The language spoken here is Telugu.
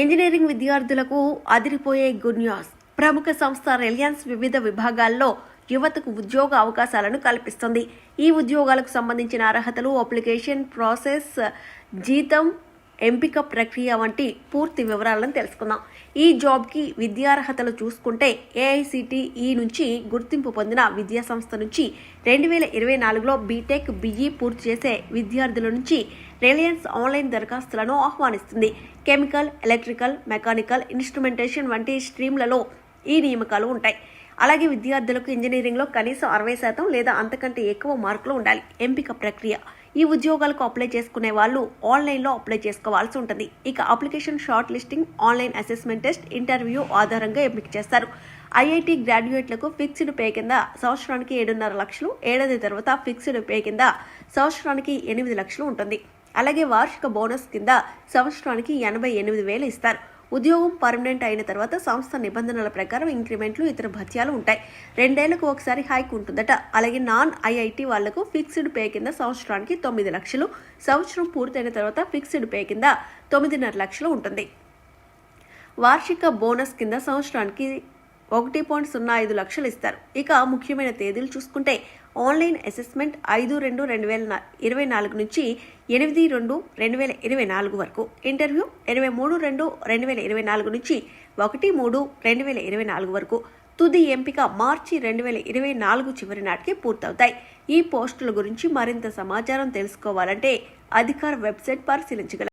ఇంజనీరింగ్ విద్యార్థులకు అదిరిపోయే గుడ్ న్యూస్. ప్రముఖ సంస్థ రిలయన్స్ వివిధ విభాగాల్లో యువతకు ఉద్యోగ అవకాశాలను కల్పిస్తుంది. ఈ ఉద్యోగాలకు సంబంధించిన అర్హతలు అప్లికేషన్ ప్రాసెస్ జీతం ఎంపిక ప్రక్రియ వంటి పూర్తి వివరాలను తెలుసుకుందాం. ఈ జాబ్కి విద్యార్హతలు చూసుకుంటే ఏఐసిటిఈ నుంచి గుర్తింపు పొందిన విద్యా సంస్థ నుంచి రెండు వేల ఇరవై నాలుగులో బీటెక్ బిఈ పూర్తి చేసే విద్యార్థుల నుంచి రిలయన్స్ ఆన్లైన్ దరఖాస్తులను ఆహ్వానిస్తుంది. కెమికల్ ఎలక్ట్రికల్ మెకానికల్ ఇన్స్ట్రుమెంటేషన్ వంటి స్ట్రీమ్లలో ఈ నియామకాలు ఉంటాయి. అలాగే విద్యార్థులకు ఇంజనీరింగ్లో కనీసం అరవై శాతం లేదా అంతకంటే ఎక్కువ మార్కులు ఉండాలి. ఎంపిక ప్రక్రియ. ఈ ఉద్యోగాలకు అప్లై చేసుకునే వాళ్ళు ఆన్లైన్లో అప్లై చేసుకోవాల్సి ఉంటుంది. ఇక application shortlisting online assessment test interview ఆధారంగా ఎంపిక చేస్తారు. ఐఐటి గ్రాడ్యుయేట్లకు ఫిక్స్డ్ పే కింద సంవత్సరానికి ఏడున్నర లక్షలు ఏడాది తర్వాత ఫిక్స్డ్ పే కింద సంవత్సరానికి ఎనిమిది లక్షలు ఉంటుంది. అలాగే వార్షిక బోనస్ కింద సంవత్సరానికి ఎనభై ఎనిమిది వేలు ఇస్తారు. ఉద్యోగం పర్మనెంట్ అయిన తర్వాత సంస్థ నిబంధనల ప్రకారం ఇంక్రిమెంట్లు ఇతర భత్యాలు ఉంటాయి. రెండేళ్ళకు ఒకసారి హైక్ ఉంటుందట. అలాగే నాన్ ఐఐటి వాళ్ళకు ఫిక్స్డ్ పే కింద సంవత్సరానికి తొమ్మిది లక్షలు సంవత్సరం పూర్తయిన తర్వాత ఫిక్స్డ్ పే కింద తొమ్మిదిన్నర లక్షలు ఉంటుంది. వార్షిక బోనస్ కింద సంవత్సరానికి ఒకటి పాయింట్ సున్నా ఐదు లక్షలు ఇస్తారు ఇక ముఖ్యమైన తేదీలు చూసుకుంటే ఆన్లైన్ అసెస్మెంట్ ఐదు రెండు రెండు వేల ఇరవై నాలుగు నుంచి ఎనిమిది రెండు రెండు వేల ఇరవై నాలుగు వరకు ఇంటర్వ్యూ ఇరవై మూడు రెండు రెండు వేల ఇరవై నాలుగు నుంచి ఒకటి మూడు రెండు వేల ఇరవై నాలుగు వరకు తుది ఎంపిక మార్చి రెండు వేల ఇరవై నాలుగు చివరి నాటికి పూర్తవుతాయి. ఈ పోస్టుల గురించి మరింత సమాచారం తెలుసుకోవాలంటే అధికార వెబ్సైట్ పరిశీలించగలరు.